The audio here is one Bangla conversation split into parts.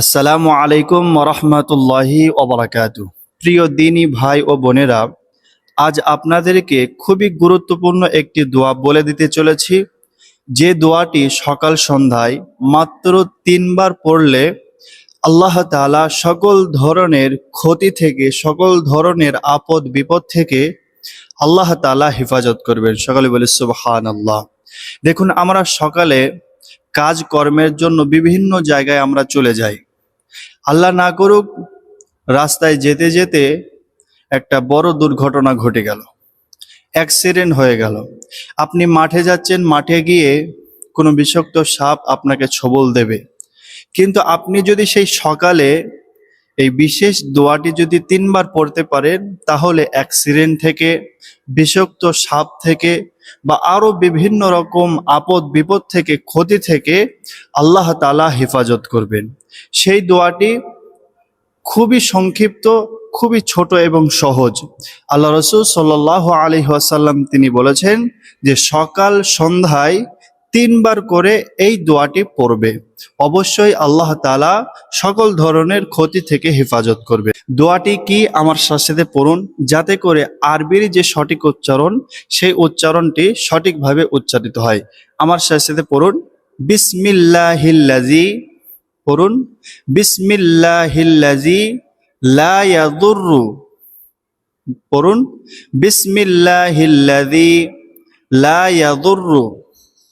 আসসালামু আলাইকুম রহমতুল্লাহি ওবরাকাতু। প্রিয় দিনী ভাই ও বোনেরা, আজ আপনাদেরকে খুবই গুরুত্বপূর্ণ একটি দোয়া বলে দিতে চলেছি। যে দোয়াটি সকাল সন্ধ্যায় মাত্র তিনবার পড়লে আল্লাহ তাআলা সকল ধরনের ক্ষতি থেকে, সকল ধরনের আপদ, বিপদ থেকে আল্লাহ তাআলা হেফাজত করবেন। সকালে বলে সুবহান আল্লাহ দেখুন, আমরা সকালে কাজ কর্মের জন্য বিভিন্ন জায়গায় আমরা চলে যাই। আল্লাহ না করুক, রাস্তায় যেতে যেতে একটা বড় দুর্ঘটনা ঘটে গেল। অ্যাক্সিডেন্ট হয়ে গেল। আপনি মাঠে যাচ্ছেন, মাঠে গিয়ে কোনো বিষাক্ত সাপ আপনাকে ছবল দেবে। কিন্তু আপনি যদি সেই সকালে এই বিশেষ দোয়াটি যদি তিনবার পড়তে পারেন, তাহলে অ্যাক্সিডেন্ট থেকে, বিষাক্ত সাপ থেকে বা আরও বিভিন্ন রকম আপদ বিপদ থেকে, ক্ষতি থেকে আল্লাহ তালা হেফাজত করবেন। সেই দোয়াটি খুবই সংক্ষিপ্ত, খুবই ছোট এবং সহজ। আল্লাহ রসুল সাল্লাহ আলী আসাল্লাম তিনি বলেছেন যে সকাল সন্ধ্যায় তিনবার করে এই দোয়াটি পড়বে। অবশ্যই আল্লাহ তাআলা সকল ধরনের ক্ষতি থেকে হেফাজত করবে। দোয়াটি কি আমার সাথে পড়ুন, যাতে করে আরবির যে সঠিক উচ্চারণ, সেই উচ্চারণটি সঠিকভাবে উচ্চারিত হয়। আমার সাথে পড়ুন বিসমিল্লাহিল্লাজি পড়ুন বিসমিল্লাহিল্লাজি লা ইয়াদুররু, পড়ুন বিসমিল্লাহিল্লাজি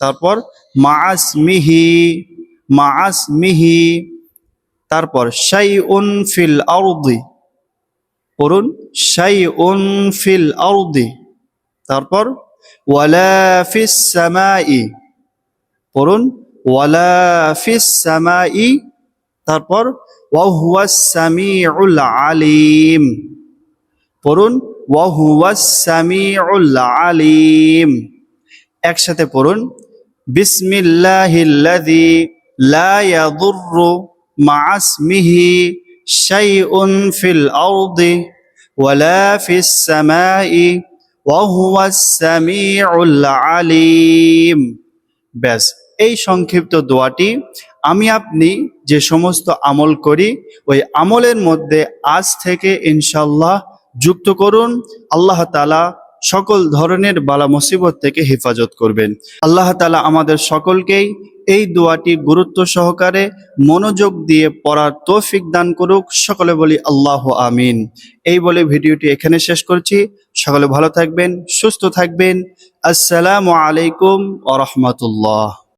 লা ইয়াদুররু তারপর মাআসমিহি মাআসমিহি, তারপর শাইউন ফিল আরদি, পড়ুন, শাইউন ফিল আরদি, তারপর ওয়ালা ফিস সামাই, পড়ুন, ওয়ালা ফিস সামাই, তারপর ওয়াহুয়াস সামিউল আলিম, পড়ুন, ওয়াহুয়াস সামিউল আলিম, একসাথে পড়ুন বিসমিল্লাহিল্লাযী লা ইয়াদুররু মা'a ইসমিহি শাইউন ফিল আরদি ওয়ালা ফিস সামাই ওয়াহুয়াস সামিউল আলিম। ব্যাস, এই সংক্ষিপ্ত দোয়াটি আমি আপনি যে সমস্ত আমল করি, ওই আমলের মধ্যে আজ থেকে ইনশাল্লাহ যুক্ত করুন। আল্লাহ তালা সকল ধরনের বালা মুসিবত থেকে হেফাজত করবেন। আল্লাহ তালা আমাদের সকলকেই এই দোয়াটি গুরুত্ব সহকারে মনোযোগ দিয়ে পড়ার তৌফিক দান করুক। সকলে বলি আল্লাহ আমিন। এই বলে ভিডিওটি এখানে শেষ করছি। সকলে ভালো থাকবেন, সুস্থ থাকবেন। আসসালামু আলাইকুম আ রহমতুল্লাহ।